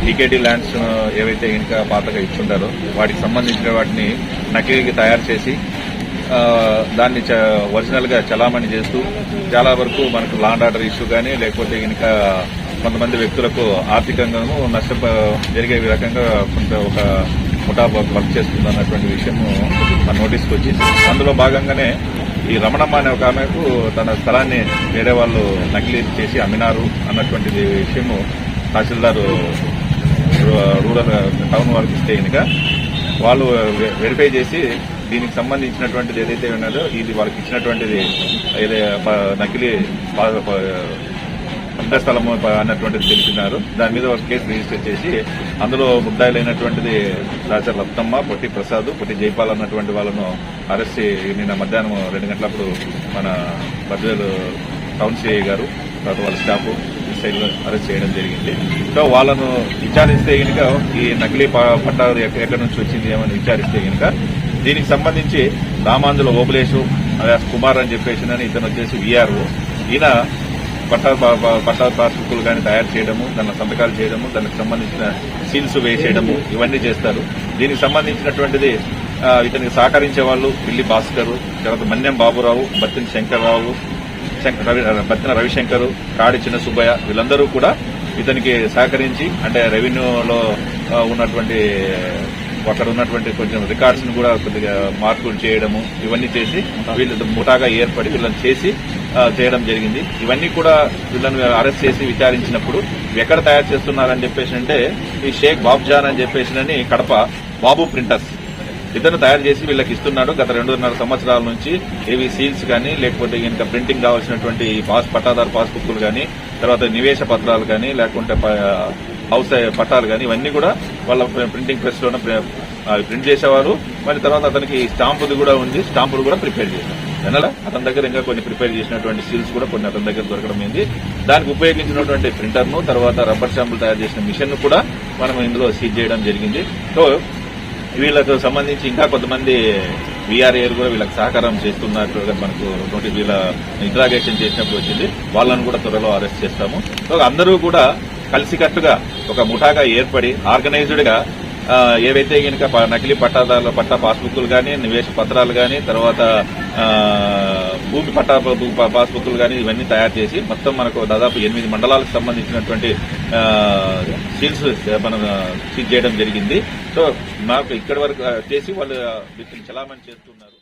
టీకేడీ lands uh, ఏవైతే ఇంకా పాతగా ఇచ్చుంటారో వాటికి సంబంధించిన వాటిని నకిలీకి తయారు చేసి దాన్ని చ- చలామణి చేస్తూ చాలా వరకు మనకు లాండ్ ఆర్డర్ ఇష్యూ కానీ లేకపోతే ఇంకా కొంతమంది వ్యక్తులకు ఆర్థికంగాను నష్టం జరిగే రకంగా కొంత ఒక ముఠా వర్క్ చేస్తుంది అన్నటువంటి విషయము మన నోటీస్కి వచ్చింది. అందులో భాగంగానే ఈ రమణమ్మ అనే ఒక ఆమెకు తన స్థలాన్ని వేరే వాళ్ళు నకిలీ చేసి అమ్మినారు అన్నటువంటి విషయము తహసీల్దారు రూరల్ టౌన్ వారికి ఇస్తే కనుక వాళ్ళు వెరిఫై చేసి దీనికి సంబంధించినటువంటిది ఏదైతే ఉన్నదో ఇది వాళ్ళకి ఇచ్చినటువంటిది ఏదైతే నకిలీ ప- పంట స్థలము అన్నటువంటిది తెలిపినారు. దాని మీద ఒక కేసు రిజిస్టర్ చేసి అందులో ముద్దాయిలైనటువంటిది రాజా లత్తమ్మ పొట్టి ప్రసాద్ పొట్టి జైపాల్ అన్నటువంటి వాళ్ళను అరెస్ట్ చేసి నిన్న మధ్యాహ్నం రెండు గంటలప్పుడు మన బద్వేలు టౌన్ సిఐ గారు తర్వాత వాళ్ళ స్టాఫ్ ఈ సైడ్ అరెస్ట్ చేయడం జరిగింది. సో వాళ్ళను విచారిస్తే కనుక ఈ నకిలీ ప- పట్టా ఎక్కడి నుంచి వచ్చింది ఏమని విచారిస్తే కనుక దీనికి సంబంధించి రామాంజుల ఓబులేషు కుమార్ అని చెప్పేసి ఇతను వచ్చేసి విఆర్ఓ. ఈయన పట్టా ప- పట్టా పాస్బుక్లు కానీ తయారు చేయడము దాని సంతకాలు చేయడము దానికి సంబంధించిన సీల్స్ వేసేయడము ఇవన్నీ చేస్తారు. దీనికి సంబంధించినటువంటిది ఇతనికి సహకరించే వాళ్ళు పిల్లి భాస్కర్ తర్వాత మన్యం బాబురావు బత్తిన శంకర్రావు శంకర్ రవి బత్తిన రవిశంకర్ కాడి చిన్న సుబ్బయ్య వీళ్ళందరూ కూడా ఇతనికి సహకరించి అంటే రెవెన్యూలో ఉన్నటువంటి అక్కడ ఉన్నటువంటి కొంచెం రికార్డ్స్ను కూడా కొద్దిగా మార్పులు చేయడము ఇవన్నీ చేసి వీళ్ళు ముఠాగా ఏర్పడి వీళ్ళని చేసి చేయడం జరిగింది. ఇవన్నీ కూడా వీళ్ళని అరెస్ట్ చేసి విచారించినప్పుడు ఎక్కడ తయారు చేస్తున్నారని చెప్పేసి అంటే ఈ షేక్ బాబ్జాన్ అని చెప్పేసి కడప బాబు ప్రింటర్స్ ఇతను తయారు చేసి వీళ్ళకి ఇస్తున్నాడు. గత రెండున్నర సంవత్సరాల నుంచి ఏవి సీల్స్ కానీ లేకపోతే ఇంకా ప్రింటింగ్ కావాల్సినటువంటి పాస్ పట్టాదారు పాస్బుక్లు కానీ తర్వాత నివేశ పత్రాలు కానీ లేకుంటే ప- హౌస్ పట్టాలు కానీ ఇవన్నీ కూడా వాళ్ళ ప్రింటింగ్ ప్రెస్లోనే ప్రి- ప్రింట్ చేసేవారు. మరి తర్వాత అతనికి స్టాంపుది కూడా ఉంది. స్టాంపులు కూడా ప్రిపేర్ చేశారు వినాలా? అతని దగ్గర ఇంకా కొన్ని ప్రిపేర్ చేసినటువంటి సీల్స్ కూడా కొన్ని అతని దగ్గర దొరకడం అయింది దానికి ఉపయోగించినటువంటి ప్రింటర్ను తర్వాత రబ్బర్ స్టాంపులు తయారు చేసిన మిషన్ కూడా మనం ఇందులో సీజ్ చేయడం జరిగింది. సో వీళ్ళకు సంబంధించి ఇంకా కొంతమంది వీఆర్ఏలు కూడా వీళ్ళకి సహకారం చేస్తున్నట్లుగా మనకు నోటీస్ వీళ్ళ ఇంట్రాగేషన్ చేసినప్పుడు వచ్చింది. వాళ్ళను కూడా త్వరలో అరెస్ట్ చేస్తాము. సో అందరూ కూడా కలిసికట్టుగా ఒక ముఠాగా ఏర్పడి ఆర్గనైజ్డ్గా ఏవైతే కనుక నకిలీ పట్టాదారుల పట్టా పాస్బుక్లు కానీ నివేశ పత్రాలు కానీ తర్వాత భూమి పట్టా ప- ప- పాస్బుక్లు కానీ ఇవన్నీ తయారు చేసి మొత్తం మనకు దాదాపు ఎనిమిది మండలాలకు సంబంధించినటువంటి ఆ, సీల్స్ మనం సీజ్ చేయడం జరిగింది. సో మాకు ఇక్కడి వరకు చేసి వాళ్ళు వీటిని చలామణి చేస్తున్నారు.